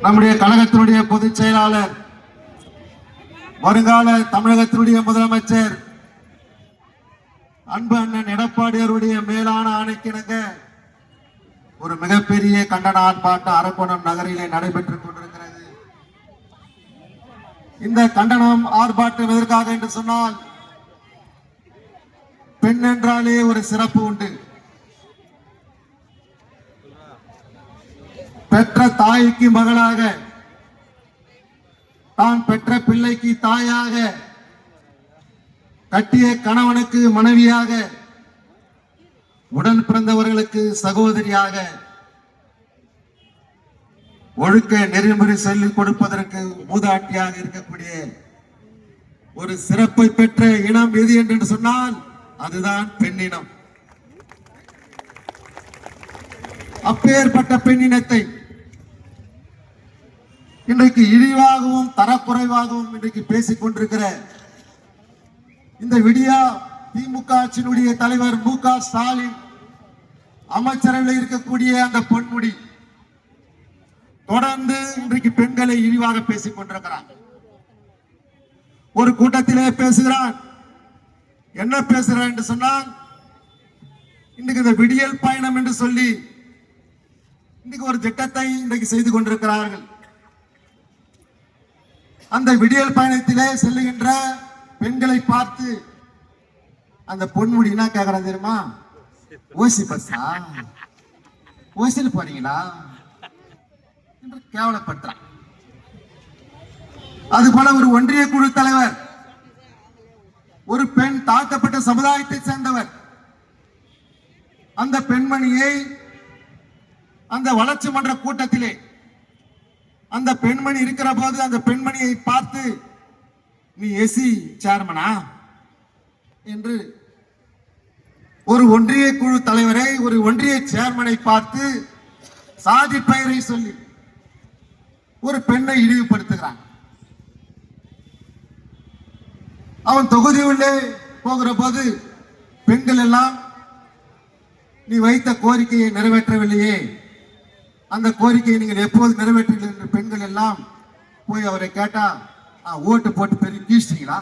நம்முடைய கழகத்தினுடைய பொதுச் செயலாளர் வருங்கால தமிழகத்தினுடைய முதலமைச்சர் அன்பு அண்ணன் எடப்பாடியாருடைய மேலான ஆணைக்கிணங்க ஒரு மிகப்பெரிய கண்டன ஆர்ப்பாட்டம் அரக்கோணம் நகரிலே நடைபெற்றுக் கொண்டிருக்கிறது. இந்த கண்டனம் ஆர்ப்பாட்டம் எதற்காக என்று சொன்னால் பெண் என்றாலே ஒரு சிறப்பு உண்டு. பெற்ற தாய்க்கு மகளாக தான் பெற்ற பிள்ளைக்கு தாயாக கட்டிய கணவனுக்கு மனைவியாக உடன் பிறந்தவர்களுக்கு சகோதரியாக ஒழுக்க நெறிமுறை சொல்லிக் கொடுப்பதற்கு மூதாட்டியாக இருக்கக்கூடிய ஒரு சிறப்பை பெற்ற இனம் எது என்று சொன்னால் அதுதான் பெண்ணினம். அப்பேற்பட்ட பெண்ணினத்தை இன்றைக்கு இழிவாகவும் தரக்குறைவாகவும் இன்றைக்கு பேசிக் கொண்டிருக்கிற இந்த விடியா திமுக ஆட்சியினுடைய தலைவர் மு க ஸ்டாலின் அமைச்சரவையில் இருக்கக்கூடிய அந்த பொன்முடி தொடர்ந்து இன்றைக்கு பெண்களை இழிவாக பேசிக் கொண்டிருக்கிறார். ஒரு கூட்டத்திலே பேசுகிறான் என்ன பேசுகிறான் என்று சொன்னால் இன்றைக்கு இந்த விடியல் பயணம் என்று சொல்லி இன்னைக்கு ஒரு திட்டத்தை இன்றைக்கு செய்து கொண்டிருக்கிறார்கள். அந்த விடியல் பயணத்திலே செல்லுகின்ற பெண்களை பார்த்து அந்த பொன்முடி என்ன கேக்குறான் தெரியுமா? ஓசி பஸ்ஸா ஓசியில் போறீங்களா? என்று கேவலப்பட்டான் அது போல ஒரு ஒன்றிய குழு தலைவர் ஒரு பெண் தாழ்த்தப்பட்ட சமுதாயத்தை சேர்ந்தவர் அந்த பெண்மணியை அந்த வளர்ச்சி மன்ற கூட்டத்திலே அந்த பெண்மணி இருக்கிற போது அந்த பெண்மணியை பார்த்து நீ எசி சேர்மனா என்று ஒரு ஒன்றிய குழு தலைவரை ஒரு ஒன்றிய சேர்மனை பார்த்து சாதி பெயரை சொல்லி ஒரு பெண்ணை இழிவுபடுத்துகிறான். அவன் தொகுதி உள்ளே போகிற போது பெண்கள் எல்லாம் நீ வைத்த கோரிக்கையை நிறைவேற்றவில்லையே. அந்த கோரிக்கையை நீங்கள் எப்போது நிறைவேற்றீர்கள் என்று பெண்கள் எல்லாம் போய் அவரை கேட்டா ஓட்டு போட்டு பெரிய கீழ்ச்சிங்களா?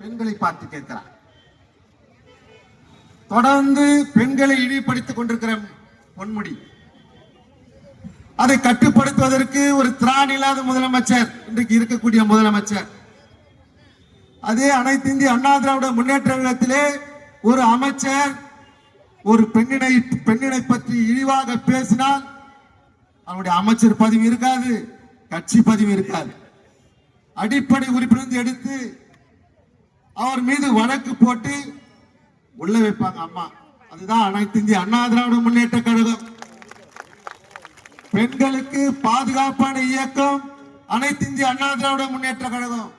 பெண்களை பார்த்து கேட்கிறார். தொடர்ந்து பெண்களை இழிப்படுத்திக் கொண்டிருக்கிற பொன்முடி அதை கட்டுப்படுத்துவதற்கு ஒரு திராணி இல்லாத முதலமைச்சர் இன்றைக்கு இருக்கக்கூடிய முதலமைச்சர். அதே அனைத்து இந்திய அண்ணா திராவிட முன்னேற்ற கழகத்திலே ஒரு அமைச்சர் ஒரு பெண்ணினை பெண்ணினை பற்றி இழிவாக பேசினால் அவருடைய அமைச்சர் பதவி இருக்காது கட்சி பதவி இருக்காது. அடிப்படை உறுப்பினர் எடுத்து அவர் மீது வழக்கு போட்டு உள்ள வைப்பாங்க அம்மா. அதுதான் அனைத்து இந்திய அண்ணா திராவிட முன்னேற்ற கழகம். பெண்களுக்கு பாதுகாப்பான இயக்கம் அனைத்து இந்திய அண்ணா திராவிட முன்னேற்ற கழகம்.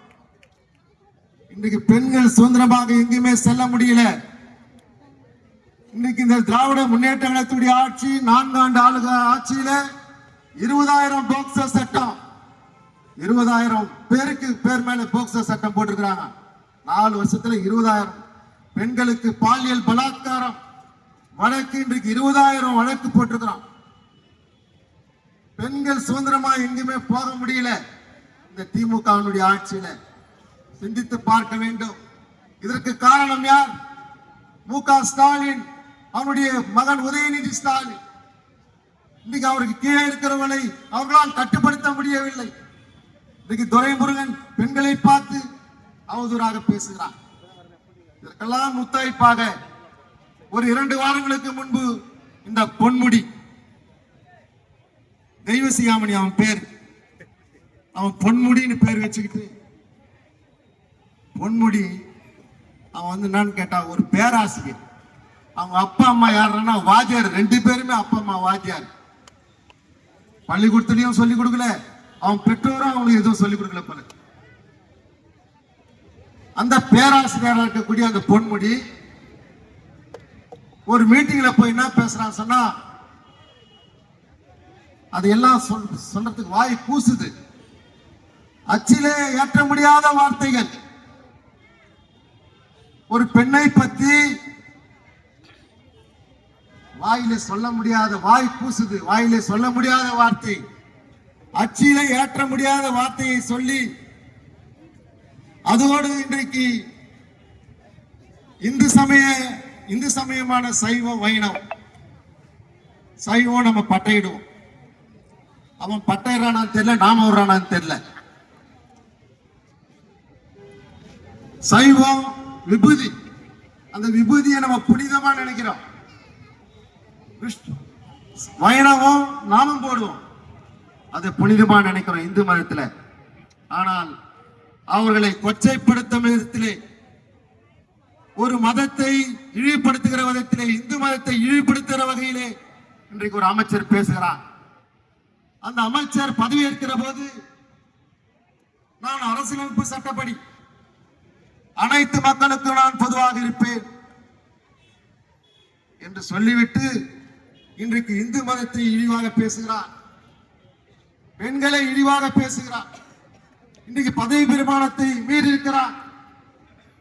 இன்றைக்கு பெண்கள் சுதந்திரமாக எங்கேயுமே செல்ல முடியல. இன்னைக்கு இந்த திராவிட முன்னேற்ற கழகத்துடைய ஆட்சி நான்காண்டு ஆளுக ஆட்சியில இருபதாயிரம் போக்சோ சட்டம். இருபதாயிரம் பேருக்கு பேர் மேல போக்சோ சட்டம் போட்டிருக்கிறாங்க. நாலு வருஷத்துல இருபதாயிரம். பெண்களுக்கு பாலியல் பலாத்காரம். வழக்கு இன்றைக்கு இருபதாயிரம் வழக்கு போட்டிருக்கிறோம் பெண்கள் சுதந்திரமா எங்குமே போக முடியல. இந்த திமுகவினுடைய ஆட்சியில சிந்தித்து பார்க்க வேண்டும். இதற்கு காரணம் யார்? மு க ஸ்டாலின். அவனுடைய மகன் உதயநிதி ஸ்டாலின். இன்னைக்கு அவருக்கு கீழே இருக்கிறவர்களை அவர்களால் கட்டுப்படுத்த முடியவில்லை. இன்னைக்கு துரைமுருகன் பெண்களை பார்த்து அவதூறாக பேசுகிறான் இதற்கெல்லாம் முத்தாய்ப்பாக ஒரு இரண்டு வாரங்களுக்கு முன்பு இந்த பொன்முடி தெய்வசியாமணி அவன் பேர் அவன் பொன்முடின்னு பேர் வச்சுக்கிட்டு பொன்முடி அவன் வந்து என்னன்னு கேட்டான் ஒரு பேராசிரியர். அவங்க அப்பா அம்மா யாருன்னா வாத்தியார். ரெண்டு பேருமே அப்பா அம்மா வாத்தியார். பள்ளிக்கூடத்துலயும் சொல்லிக் கொடுக்கல. அவன் பெற்றோரும் அவங்களுக்கு எதுவும் சொல்லிக் கொடுக்கல போல. அந்த பேராசிரியராக இருக்கக்கூடிய அந்த பொன்முடி ஒரு மீட்டிங்ல போய் என்ன பேசுறான் சொன்னா அதையெல்லாம் சொல் சொல்றதுக்கு வாய் கூசுது. அச்சிலே ஏற்ற முடியாத வார்த்தைகள். ஒரு பெண்ணை பத்தி வாயில சொல்ல முடியாத வாய் பூசுது. வாயில சொல்ல முடியாத வார்த்தை. அச்சில ஏற்ற முடியாத வார்த்தையை சொல்லி அதோடு இன்றைக்கு இந்து சமய இந்து சமயமான சைவம் வைணவம். சைவம் நம்ம பட்டையிடுவோம். அவன் பட்டையிறானான்னு தெரியல நாம விடுறானான்னு தெரியல. சைவம் விபூதி. அந்த விபூதியை நம்ம புனிதமா நினைக்கிறோம். விஷ்ணு. வைணவம் நாமம் போடுவோம். அது புனிதமா நினைக்கிறோம் இந்து மதத்துல. ஆனால் அவர்களை கொச்சைப்படுத்தும் விதத்திலே ஒரு மதத்தை இழிவுபடுத்துகிற விதத்திலே இந்து மதத்தை இழிவுபடுத்துகிற வகையிலே இன்றைக்கு ஒரு அமைச்சர் பேசுகிறார். அந்த அமைச்சர் பதவியேற்கிற போது நான் அரசியலமைப்பு சட்டப்படி அனைத்து மக்களுக்கும் நான் பொதுவாக இருப்பேன் என்று சொல்லிவிட்டு இன்றைக்கு இந்து மதத்தை இழிவாக பேசுகிறார். பெண்களை இழிவாக பேசுகிறார். இன்றைக்கு பதவி பிரமாணத்தை மீறி இருக்கிறார்.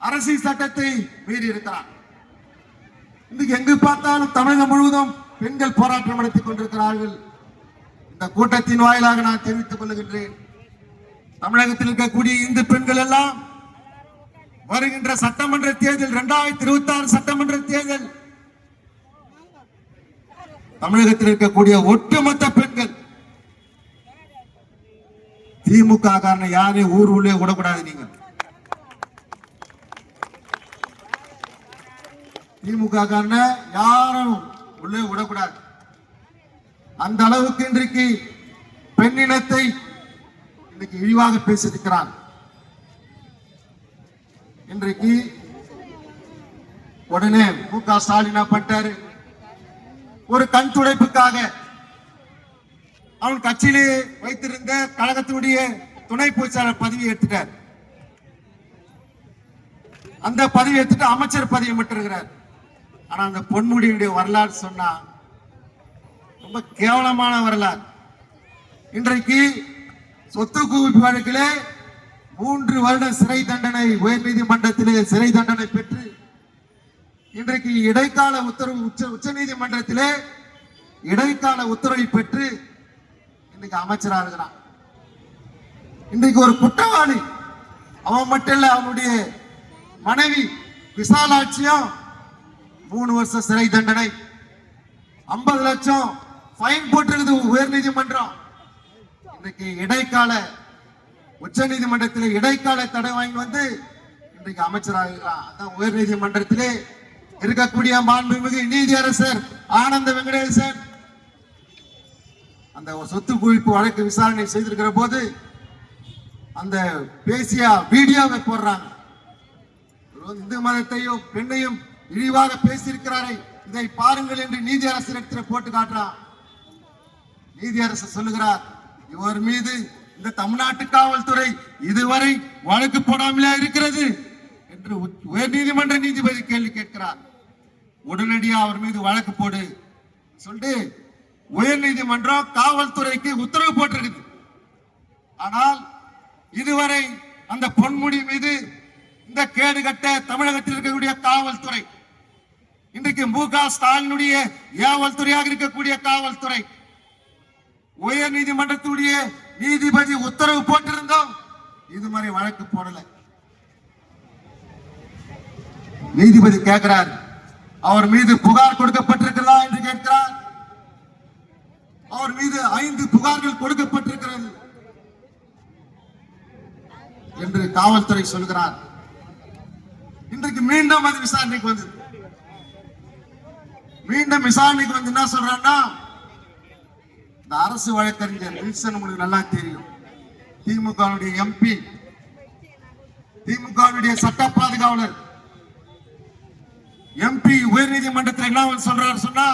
அரசியல் சட்டத்தை மீறி இருக்கிறார். இன்றைக்கு எங்கு பார்த்தாலும் தமிழகம் முழுவதும் பெண்கள் போராட்டம் நடத்திக் கொண்டிருக்கிறார்கள். இந்த கூட்டத்தின் வாயிலாக நான் தெரிவித்துக் கொள்கின்றேன் தமிழகத்தில் இருக்கக்கூடிய இந்து பெண்கள் எல்லாம் வருகின்ற சட்டமன்ற தேர்தல் இரண்டாயிரத்தி இருபத்தி ஆறு சட்டமன்ற தேர்தல் தமிழகத்தில் இருக்கக்கூடிய ஒட்டுமொத்த பெண்கள். திமுக காரணம் யாரையும் ஊர் உள்ளே விடக்கூடாது நீங்க திமுக காரனை யாரும் உள்ளே விடக்கூடாது. அந்த அளவுக்கு இன்றைக்கு பெண்ணினத்தை இன்னைக்கு இழிவாக பேசியிருக்கிறான். இன்றைக்கு உடனே மு க ஸ்டாலின் பட்டாரு பண்ணிட்டாரு? ஒரு கண் துடைப்புக்காக. அவன் கட்சியிலே வைத்திருந்த கழகத்தினுடைய துணை பொதுச்செயலாளர் பதவி எடுத்துட்டார் அந்த பதவி எடுத்துட்டு அமைச்சர் பதவி விட்டிருக்கிறார் ஆனா அந்த பொன்முடியுடைய வரலாறு சொன்னா ரொம்ப கேவலமான வரலாறு. இன்றைக்கு சொத்து குவிப்பு வழக்கிலே மூன்று வருட சிறை தண்டனை உயர் நீதிமன்றத்திலே சிறை தண்டனை பெற்று இன்றைக்கு இடைக்கால உத்தரவு உச்ச உச்ச நீதிமன்றத்திலே இடைக்கால உத்தரவை பெற்று இன்னைக்கு அமைச்சரா இருக்கிறான். இன்றைக்கு ஒரு குற்றவாளி. அவன் மட்டும் இல்ல அவனுடைய மனைவி விசாலாட்சியும் மூணு வருஷம் சிறை தண்டனை. ஐம்பது லட்சம் ஃபைன் போட்டிருக்குது உயர் நீதிமன்றம். இன்னைக்கு இடைக்கால உச்ச நீதிமன்றத்தில் இடைக்கால தடை வாங்கி வந்து இன்றைக்கு அமைச்சராக அதான் உயர் நீதிமன்றத்திலே இருக்கக்கூடிய மாண்புமிகு நீதியரசர் ஆனந்த வெங்கடேசன். அந்த சொத்து குவிப்பு வழக்கு விசாரணை செய்திருக்கிற போது அந்த பேசிய வீடியோவை போடுறாங்க. இந்து மதத்தையும் பெண்ணையும் இழிவாக பேசியிருக்கிறாரே இதை பாருங்கள் என்று நீதியரசரிடத்தில் போட்டு காட்டுறான். நீதியரசர் சொல்லுகிறார் இவர் மீது இந்த தமிழ்நாட்டு காவல்துறை இதுவரை வழக்கு போடாமலே இருக்கிறது. என்று உயர் நீதிமன்ற நீதிபதி கேள்வி கேட்கிறார். உடனடியா அவர் மீது வழக்கு போடு. சொல்லிட்டு உயர் நீதிமன்றம் காவல்துறைக்கு உத்தரவு போட்டிருக்குது. ஆனால் இதுவரை அந்த பொன்முடி மீது இந்த கேடு கட்ட தமிழகத்தில் இருக்கக்கூடிய காவல்துறை இன்றைக்கு மு க ஸ்டாலினுடைய ஏவல்துறையாக இருக்கக்கூடிய காவல்துறை உயர் நீதிமன்றத்துடைய நீதிபதி உத்தரவு போட்டிருந்தோம். இது மாதிரி வழக்கு போடலை. நீதிபதி கேட்கிறார் அவர் மீது புகார் கொடுக்கப்பட்டிருக்கிறதா என்று கேட்கிறார். அவர் மீது ஐந்து புகார்கள் கொடுக்கப்பட்டிருக்கிறது என்று காவல்துறை சொல்கிறார். இன்றைக்கு மீண்டும் அது விசாரணைக்கு வந்தது. மீண்டும் விசாரணைக்கு வந்து என்ன சொல்றான்னா இந்த அரசு வழக்கறிஞர் வில்சன் உங்களுக்கு நல்லா தெரியும். திமுக எம்பி திமுக சட்ட பாதுகாவலர் எம்பி உயர் நீதிமன்றத்தில் என்ன சொல்றாரு சொன்னா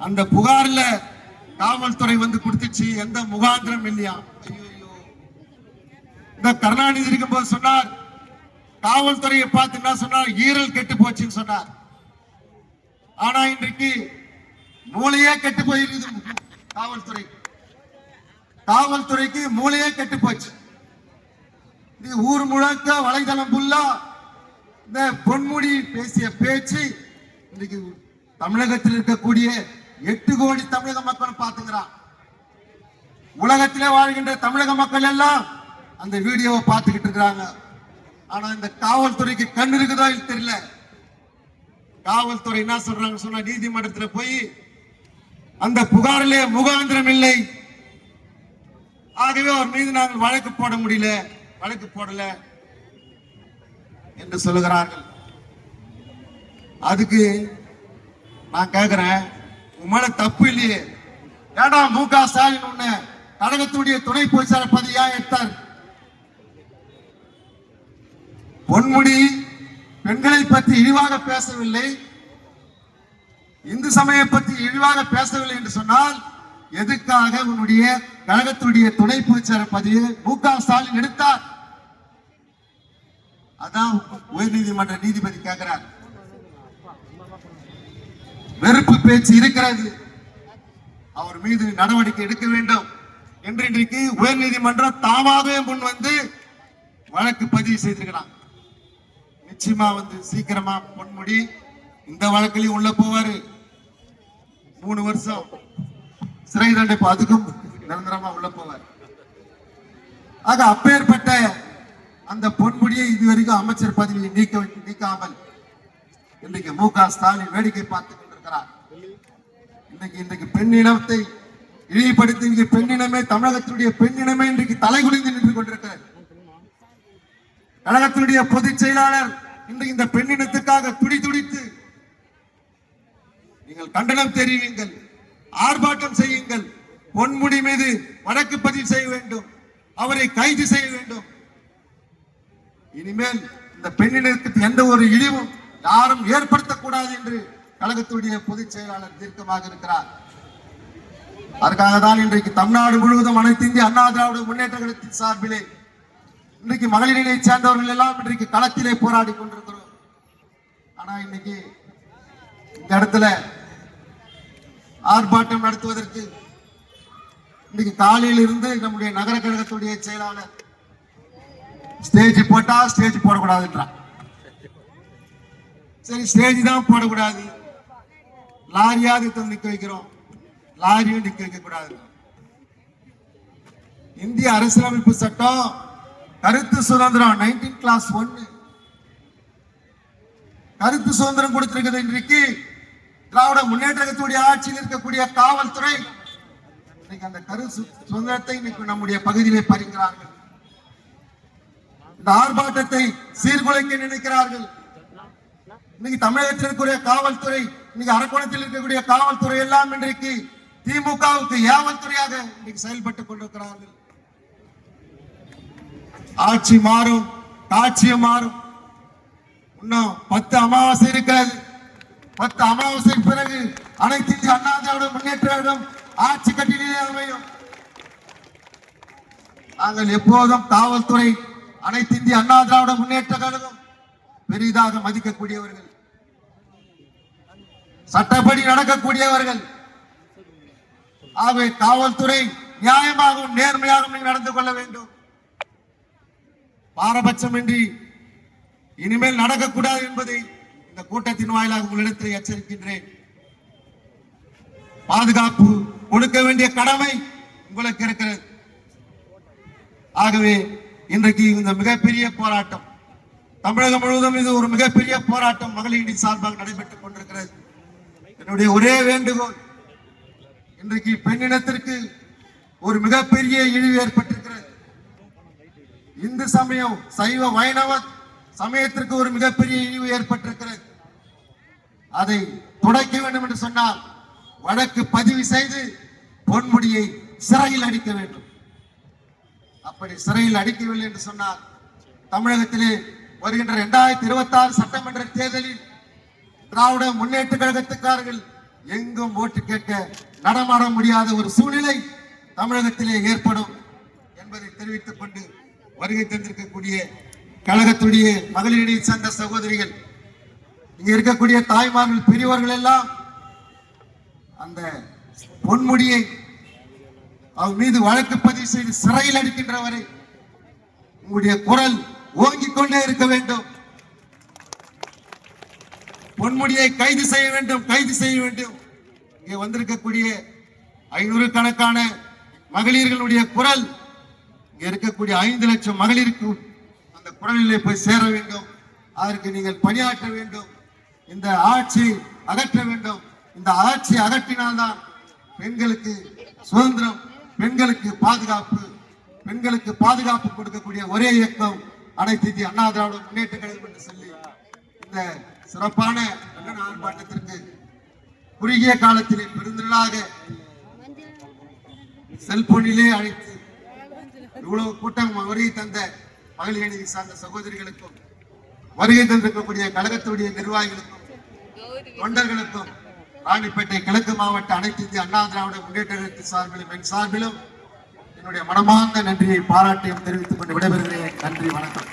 அந்த புகார்ல காவல்துறை வந்து கொடுத்துச்சு எந்த முகாந்திரம் இல்லையா? ஐயோ இந்த கருணாநிதி இருக்கும்போது சொன்னார் காவல்துறையை பார்த்து என்ன சொன்னார்? ஈரல் கெட்டு போச்சுன்னு சொன்னார். ஆனா இன்றைக்கு மூளையே கெட்டு போயிருக்குது காவல்துறை. காவல்துறைக்கு மூளையே கெட்டு போச்சு. இது ஊர் முழக்க வலைதளம் ஃபுல்லா இந்த பொன்முடி பேசிய பேச்சு இன்னைக்கு தமிழகத்தில் இருக்கக்கூடிய எட்டு கோடி தமிழக மக்கள் பார்த்துக்கிறான். உலகத்திலே வாழ்கின்ற தமிழக மக்கள் எல்லாம் அந்த வீடியோவை பார்த்துக்கிட்டு இருக்கிறாங்க. ஆனா இந்த காவல்துறைக்கு கண் இருக்குதோ தெரியல. காவல்துறை என்ன சொல்றாங்க சொன்னா நீதிமன்றத்தில் போய் அந்த புகாரிலே முகாந்திரம் இல்லை. ஆகவே அவர் மீது நாங்கள் வழக்கு போட முடியல. வழக்கு போடல. என்று சொல்லுகிறார்கள். அதுக்கு நான் கேக்குறேன் உண்மையில தப்பு இல்லையே. ஏடா மு க ஸ்டாலின் உன்ன கழகத்துடைய துணை பொதுச்செயலாளர் பதவியா எடுத்தார்? பொன்முடி பெண்களை பற்றி இழிவாக பேசவில்லை. இந்து சமய பற்றி இழிவாக பேசவில்லை என்று சொன்னால் எதுக்காக உன்னுடைய கழகத்துடைய துணை பொதுச்செயலாளர் பதவியை மு க ஸ்டாலின் எடுத்தார்? அதான் உயர்நீதிமன்ற நீதிபதி கேட்கிறார் வெறுப்பு பேச்சு இருக்கிறது. அவர் மீது நடவடிக்கை எடுக்க வேண்டும் என்று இன்றைக்கு உயர்நீதிமன்றம் தாமாகவே முன் வந்து வழக்கு பதிவு செய்திருக்கிறான் நிச்சயமா வந்து சீக்கிரமா பொன்முடி இந்த வழக்கிலையும் உள்ள போவாரு. மூணு வருஷம் சிறை தண்டை அதுக்கும் நிரந்தரமா உள்ள போவார். ஆக அப்பேற்பட்ட அந்த பொன்முடியை இதுவரைக்கும் அமைச்சர் பதவியை நீக்க நீக்காமல் இன்றைக்கு மு க ஸ்டாலின் வேடிக்கை பார்த்துக் கொண்டிருக்கிறார். இன்னைக்கு இன்றைக்கு பெண்ணினத்தை இழிவுபடுத்தி இன்றைக்கு பெண்ணினமே தமிழகத்தினுடைய பெண்ணினமே இன்றைக்கு தலைகுனிந்து நின்று கொண்டிருக்கிறது கழகத்தினுடைய பொதுச் செயலாளர் இன்றைக்கு இந்த பெண்ணினத்துக்காக துடி துடித்து நீங்கள் கண்டனம் தெரிவிங்கள் ஆர்ப்பாட்டம் செய்யுங்கள் பொன்முடி மீது வழக்கு பதிவு செய்ய வேண்டும் அவரை கைது செய்ய வேண்டும். இனிமேல் இந்த பெண்ணினத்துக்கு எந்த ஒரு இழிவும் யாரும் ஏற்படுத்தக்கூடாது என்று கழகத்துடைய பொதுச் செயலாளர் தீர்க்கமாக இருக்கிறார். அதற்காக தான் இன்றைக்கு தமிழ்நாடு முழுவதும் அனைத்து இந்திய அண்ணா திராவிட முன்னேற்ற கழகத்தின் சார்பிலே இன்றைக்கு மகளிரினை சேர்ந்தவர்கள் எல்லாம் இன்றைக்கு களத்திலே போராடி கொண்டிருக்கிறோம். ஆனா இன்னைக்கு இந்த இடத்துல ஆர்ப்பாட்டம் நடத்துவதற்கு இன்னைக்கு காலையில் இருந்து நம்முடைய நகர கழகத்துடைய செயலாளர் ஸ்டேஜ் போட்டா ஸ்டேஜ் போடக்கூடாதுன்றான் சரி ஸ்டேஜ் தான் போடக்கூடாது. லாரியாவது எடுத்து நிக்க வைக்கிறோம். லாரியும் நிக்க வைக்க கூடாது இந்திய அரசியலமைப்பு சட்டம் கருத்து சுதந்திரம் நைன்டீன் கிளாஸ் ஒன்னு கருத்து சுதந்திரம் கொடுத்திருக்கிறது இன்றைக்கு திராவிட முன்னேற்ற கழகத்துடைய ஆட்சியில் இருக்கக்கூடிய காவல்துறை. இன்னைக்கு அந்த கரு சு- சுதந்திரத்தை இன்னைக்கு நம்முடைய பகுதியிலே பறிக்கிறார்கள். இந்த ஆர்ப்பாட்டத்தை சீர்குலைக்க நினைக்கிறார்கள். இன்னைக்கு தமிழகத்தில் இருக்கக்கூடிய காவல்துறை இன்னைக்கு அரக்கோணத்தில் இருக்கக்கூடிய காவல்துறை எல்லாம் இன்றைக்கு திமுகவுக்கு ஏவல்துறையாக இன்னைக்கு செயல்பட்டுக் கொண்டிருக்கிறார்கள். ஆட்சி மாறும் காட்சியும் மாறும். இன்னும் பத்து அமாவாசை இருக்கிறது. பத்து அமாவாசைக்கு பிறகு அனைத்து இந்திய அண்ணா திராவிட ஆட்சி கட்டிலே அமையும். நாங்கள் எப்போதும் காவல்துறை அனைத்து இந்திய அண்ணா திராவிட முன்னேற்ற கழகம் பெரிதாக மதிக்கக்கூடியவர்கள். சட்டப்படி நடக்கக்கூடியவர்கள். ஆகவே காவல்துறை நியாயமாகவும் நேர்மையாகவும் நீங்கள் நடந்து கொள்ள வேண்டும். பாரபட்சமின்றி இனிமேல் நடக்கக்கூடாது என்பதை இந்த கூட்டத்தின் வாயிலாக உங்களிடத்தில் எச்சரிக்கின்றேன். பாதுகாப்பு கொடுக்க வேண்டிய கடமை உங்களுக்கு இருக்கிறது. ஆகவே இன்றைக்கு இந்த மிகப்பெரிய போராட்டம். தமிழகம் முழுவதும் இது ஒரு மிகப்பெரிய போராட்டம். மகளிரின் சார்பாக நடைபெற்றுக் கொண்டிருக்கிறது. என்னுடைய ஒரே வேண்டுகோள் இன்றைக்கு பெண்ணினத்திற்கு ஒரு மிகப்பெரிய இழிவு ஏற்பட்டிருக்கிறது. இந்து சமயம் சைவ வைணவ சமயத்திற்கு ஒரு மிகப்பெரிய இழிவு ஏற்பட்டிருக்கிறது. அதை துடைக்க வேண்டும் என்று சொன்னால் வழக்கு பதிவு செய்து பொன்முடியை சிறையில் அடிக்க வேண்டும். அப்படி சிறையில் அடிக்கவில்லை என்று சொன்னார் தமிழகத்திலே வருகின்ற இரண்டாயிரத்தி இருபத்தி ஆறு சட்டமன்ற தேர்தலில் திராவிட முன்னேற்ற கழகத்துக்காரர்கள் எங்கும் ஓட்டு கேட்க நடமாட முடியாத ஒரு சூழ்நிலை தமிழகத்திலே ஏற்படும் என்பதை தெரிவித்துக் கொண்டு வருகை தந்திருக்கக்கூடிய கழகத்துடைய மகளிரணி சங்க சகோதரிகள் இங்க இருக்கக்கூடிய தாய்மார்கள் பெரியவர்கள் எல்லாம் அந்த பொன்முடியை அவர் மீது வழக்கு பதிவு செய்து சிறையில் அடிக்கின்ற வரை உங்களுடைய குரல் ஓங்கிக் கொண்டே இருக்க வேண்டும். பொன்முடியை கைது செய்ய வேண்டும் கைது செய்ய வேண்டும். இங்கே வந்திருக்கக்கூடிய ஐநூறு கணக்கான மகளிர்களுடைய குரல் இங்கே இருக்கக்கூடிய ஐந்து லட்சம் மகளிருக்கு அந்த குரலிலே போய் சேர வேண்டும். அதற்கு நீங்கள் பணியாற்ற வேண்டும். இந்த ஆட்சி அகற்ற வேண்டும். இந்த ஆட்சி அகற்றினால்தான் பெண்களுக்கு சுதந்திரம் பெண்களுக்கு பாதுகாப்பு பெண்களுக்கு பாதுகாப்பு கொடுக்கக்கூடிய ஒரே இயக்கம் அனைத்து இந்திய அண்ணா திராவிட முன்னேற்ற கழகம் என்று சொல்லி இந்த சிறப்பான கண்டன ஆர்ப்பாட்டத்திற்கு குறுகிய காலத்திலே பெருந்திரளாக செல்போனிலே அழைத்து இவ்வளவு கூட்டம் வருகை தந்த மகளிர் அணியை சார்ந்த சகோதரிகளுக்கும் வருகை தந்திருக்கக்கூடிய கழகத்துடைய நிர்வாகிகளுக்கும் தொண்டர்களுக்கும் ராணிப்பேட்டை கிழக்கு மாவட்ட அனைத்து இந்திய அண்ணா திராவிட முன்னேற்ற சார்பிலும் என் சார்பிலும் என்னுடைய மனமார்ந்த நன்றியை பாராட்டியும் தெரிவித்துக் கொண்டு விடைபெறுகிறேன். நன்றி வணக்கம்.